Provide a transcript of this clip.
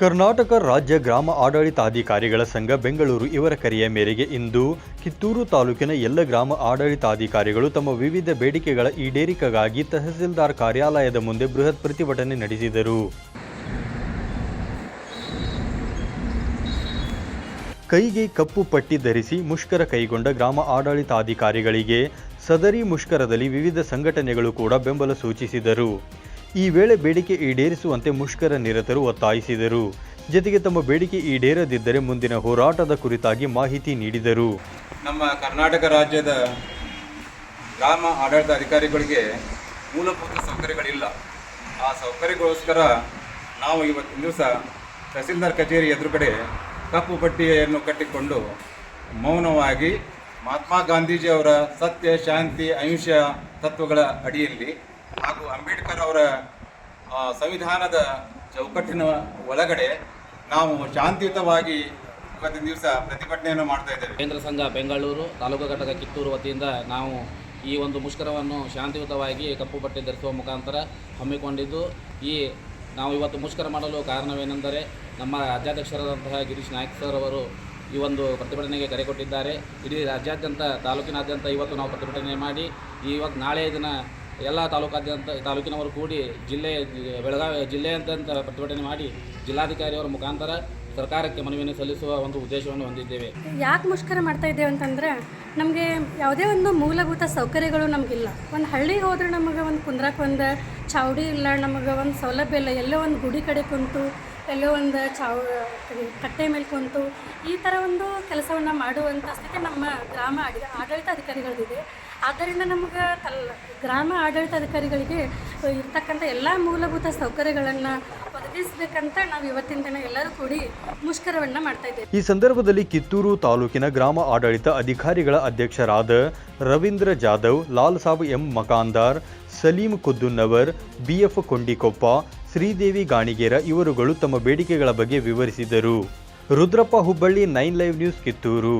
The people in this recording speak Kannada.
ಕರ್ನಾಟಕ ರಾಜ್ಯ ಗ್ರಾಮ ಆಡಳಿತಾಧಿಕಾರಿಗಳ ಸಂಘ ಬೆಂಗಳೂರು ಇವರ ಕರೆಯ ಮೇರೆಗೆ ಇಂದು ಕಿತ್ತೂರು ತಾಲೂಕಿನ ಎಲ್ಲ ಗ್ರಾಮ ಆಡಳಿತಾಧಿಕಾರಿಗಳು ತಮ್ಮ ವಿವಿಧ ಬೇಡಿಕೆಗಳ ಈಡೇರಿಕೆಗಾಗಿ ತಹಸೀಲ್ದಾರ್ ಕಾರ್ಯಾಲಯದ ಮುಂದೆ ಬೃಹತ್ ಪ್ರತಿಭಟನೆ ನಡೆಸಿದರು. ಕೈಗೆ ಕಪ್ಪು ಪಟ್ಟಿ ಧರಿಸಿ ಮುಷ್ಕರ ಕೈಗೊಂಡ ಗ್ರಾಮ ಆಡಳಿತಾಧಿಕಾರಿಗಳಿಗೆ ಸದರಿ ಮುಷ್ಕರದಲ್ಲಿ ವಿವಿಧ ಸಂಘಟನೆಗಳು ಕೂಡ ಬೆಂಬಲ ಸೂಚಿಸಿದರು. ಈ ವೇಳೆ ಬೇಡಿಕೆ ಈಡೇರಿಸುವಂತೆ ಮುಷ್ಕರ ನಿರತರು ಒತ್ತಾಯಿಸಿದರು. ಜೊತೆಗೆ ತಮ್ಮ ಬೇಡಿಕೆ ಈಡೇರದಿದ್ದರೆ ಮುಂದಿನ ಹೋರಾಟದ ಕುರಿತಾಗಿ ಮಾಹಿತಿ ನೀಡಿದರು. ನಮ್ಮ ಕರ್ನಾಟಕ ರಾಜ್ಯದ ಗ್ರಾಮ ಆಡಳಿತ ಅಧಿಕಾರಿಗಳಿಗೆ ಮೂಲಭೂತ ಸೌಕರ್ಯಗಳಿಲ್ಲ. ಆ ಸೌಕರ್ಯಗೋಸ್ಕರ ನಾವು ಇವತ್ತಿನ ದಿವಸ ತಹಸೀಲ್ದಾರ್ ಕಚೇರಿ ಎದುರುಗಡೆ ಕಪ್ಪು ಪಟ್ಟಿಯನ್ನು ಕಟ್ಟಿಕೊಂಡು ಮೌನವಾಗಿ ಮಹಾತ್ಮ ಗಾಂಧೀಜಿಯವರ ಸತ್ಯ, ಶಾಂತಿ, ಅಹಿಂಸೆ ತತ್ವಗಳ ಅಡಿಯಲ್ಲಿ ಹಾಗೂ ಅಂಬೇಡ್ಕರ್ ಅವರ ಸಂವಿಧಾನದ ಚೌಕಟ್ಟಿನ ಒಳಗಡೆ ನಾವು ಶಾಂತಿಯುತವಾಗಿ ಇವತ್ತಿನ ದಿವಸ ಪ್ರತಿಭಟನೆಯನ್ನು ಮಾಡ್ತಾ ಇದ್ದೇವೆ. ಕೇಂದ್ರ ಸಂಘ ಬೆಂಗಳೂರು ತಾಲೂಕು ಘಟಕ ಕಿತ್ತೂರು ವತಿಯಿಂದ ನಾವು ಈ ಒಂದು ಮುಷ್ಕರವನ್ನು ಶಾಂತಿಯುತವಾಗಿ ಕಪ್ಪು ಬಟ್ಟೆ ಧರಿಸುವ ಮುಖಾಂತರ ಹಮ್ಮಿಕೊಂಡಿದ್ದು, ಈ ನಾವು ಇವತ್ತು ಮುಷ್ಕರ ಮಾಡಲು ಕಾರಣವೇನೆಂದರೆ ನಮ್ಮ ರಾಜ್ಯಾಧ್ಯಕ್ಷರಾದಂತಹ ಗಿರೀಶ್ ನಾಯ್ಕ ಸರ್ ಅವರು ಈ ಒಂದು ಪ್ರತಿಭಟನೆಗೆ ಕರೆ ಕೊಟ್ಟಿದ್ದಾರೆ. ಇಡೀ ರಾಜ್ಯಾದ್ಯಂತ, ತಾಲೂಕಿನಾದ್ಯಂತ ಇವತ್ತು ನಾವು ಪ್ರತಿಭಟನೆ ಮಾಡಿ ಇವತ್ತು ನಾಳೆಯ ದಿನ ಎಲ್ಲ ತಾಲೂಕಾದ್ಯಂತ ತಾಲೂಕಿನವರು ಕೂಡಿ ಜಿಲ್ಲೆ, ಬೆಳಗಾವಿ ಜಿಲ್ಲೆಯಾದ್ಯಂತ ಪ್ರತಿಭಟನೆ ಮಾಡಿ ಜಿಲ್ಲಾಧಿಕಾರಿಯವರ ಮುಖಾಂತರ ಸರ್ಕಾರಕ್ಕೆ ಮನವಿಯನ್ನು ಸಲ್ಲಿಸುವ ಒಂದು ಉದ್ದೇಶವನ್ನು ಹೊಂದಿದ್ದೇವೆ. ಯಾಕೆ ಮುಷ್ಕರ ಮಾಡ್ತಾ ಇದ್ದೇವೆ ಅಂತಂದ್ರೆ, ನಮಗೆ ಯಾವುದೇ ಒಂದು ಮೂಲಭೂತ ಸೌಕರ್ಯಗಳು ನಮಗಿಲ್ಲ. ಒಂದು ಹಳ್ಳಿಗೆ ಹೋದ್ರೆ ನಮಗೆ ಒಂದು ಕುಂದ್ರಕ್ಕೆ ಒಂದು ಚಾವಡಿ ಇಲ್ಲ, ನಮಗೆ ಒಂದು ಸೌಲಭ್ಯ ಇಲ್ಲ. ಎಲ್ಲೋ ಒಂದು ಗುಡಿ ಕಡೆ ಕುಂತು, ಎಲ್ಲೋ ಒಂದು ಚಾವ್ ಕಟ್ಟೆ ಮೇಲೆ ಕುಂತು ಈ ಥರ ಒಂದು ಕೆಲಸವನ್ನು ಮಾಡುವಂಥ ಸ್ಥಿತಿ ನಮ್ಮ ಗ್ರಾಮ ಆಡಿ ಆಡಳಿತ ಅಧಿಕಾರಿಗಳದಿದೆ. ಆದ್ದರಿಂದ ನಮಗೆ ತಲ್ ಗ್ರಾಮ ಆಡಳಿತ ಅಧಿಕಾರಿಗಳಿಗೆ ಇರ್ತಕ್ಕಂಥ ಎಲ್ಲ ಮೂಲಭೂತ ಸೌಕರ್ಯಗಳನ್ನು ಒದಗಿಸಬೇಕಂತ ನಾವು ಇವತ್ತಿನ ದಿನ ಎಲ್ಲರೂ ಕೂಡಿ ಮುಷ್ಕರವನ್ನು ಮಾಡ್ತಾ ಇದ್ದೇವೆ. ಈ ಸಂದರ್ಭದಲ್ಲಿ ಕಿತ್ತೂರು ತಾಲೂಕಿನ ಗ್ರಾಮ ಆಡಳಿತ ಅಧಿಕಾರಿಗಳ ಅಧ್ಯಕ್ಷರಾದ ರವೀಂದ್ರ ಜಾಧವ್, ಲಾಲ್ ಸಾಬ್ ಎಂ ಮಕಾಂದಾರ್, ಸಲೀಂ ಕುದ್ದುನ್ನವರ್ ಬಿಎಫ್ ಕೊಂಡಿಕೊಪ್ಪ, ಶ್ರೀದೇವಿ ಗಾಣಿಗೇರ ಇವರುಗಳು ತಮ್ಮ ಬೇಡಿಕೆಗಳ ಬಗ್ಗೆ ವಿವರಿಸಿದರು. Rudrappa Hubballi nine live news Kittur.